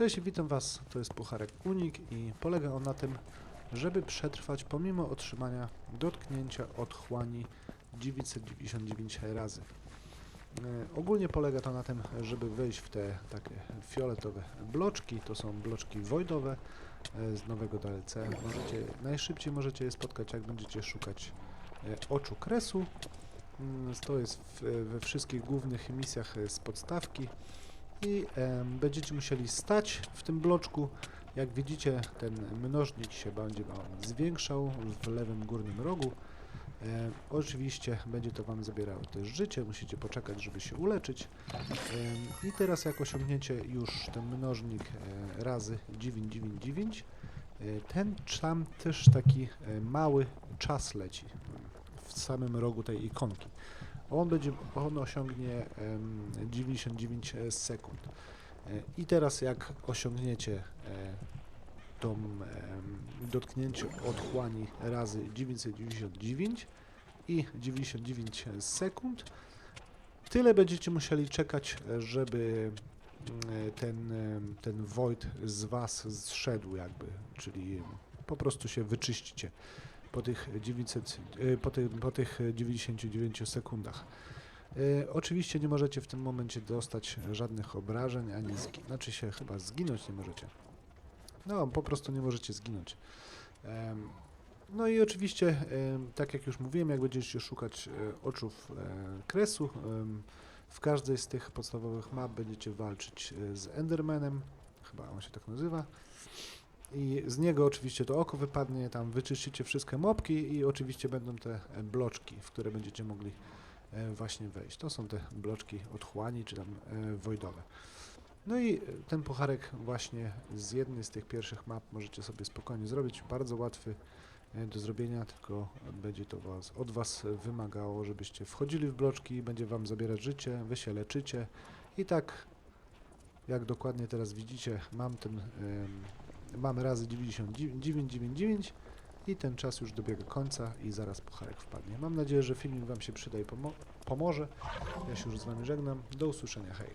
Cześć, witam Was. To jest pucharek Unik i polega on na tym, żeby przetrwać pomimo otrzymania dotknięcia otchłani 999 razy. E, ogólnie polega to na tym, żeby wejść w te takie fioletowe bloczki. To są bloczki wojdowe e, z nowego DLC. Możecie, najszybciej możecie je spotkać, jak będziecie szukać e, oczu kresu. Mm, To jest w, we wszystkich głównych misjach z podstawki i em, będziecie musieli stać w tym bloczku. Jak widzicie, ten mnożnik się będzie Wam zwiększał w lewym górnym rogu. E, oczywiście będzie to Wam zabierało też życie, musicie poczekać, żeby się uleczyć. Em, I teraz jak osiągniecie już ten mnożnik e, razy 999, e, ten tam też taki e, mały czas leci w samym rogu tej ikonki. On będzie, on osiągnie em, 99 sekund. E, I teraz jak osiągniecie e, tą dotknięcie otchłani razy 999 i 99 sekund, tyle będziecie musieli czekać, e, żeby ten, ten void z was zszedł jakby, czyli po prostu się wyczyścicie po tych 900, e, po, ty, po tych 99 sekundach. E, oczywiście nie możecie w tym momencie dostać żadnych obrażeń, ani zgi- znaczy się chyba zginąć nie możecie. No, po prostu nie możecie zginąć. No i oczywiście, tak jak już mówiłem, jak będziecie szukać e, oczów e, kresu, w każdej z tych podstawowych map będziecie walczyć z Endermanem, chyba on się tak nazywa. I z niego oczywiście to oko wypadnie, tam wyczyścicie wszystkie mopki i oczywiście będą te e, bloczki, w które będziecie mogli e, właśnie wejść. To są te bloczki otchłani czy tam e, wojdowe. No i ten pucharek właśnie z jednej z tych pierwszych map możecie sobie spokojnie zrobić. Bardzo łatwy do zrobienia, tylko będzie to was, od Was wymagało, żebyście wchodzili w bloczki, będzie Wam zabierać życie, Wy się leczycie i tak jak dokładnie teraz widzicie, mam ten mamy razy 9999 i ten czas już dobiega końca i zaraz pucharek wpadnie. Mam nadzieję, że filmik Wam się przyda i pomo- pomoże. Ja się już z Wami żegnam. Do usłyszenia. Hej.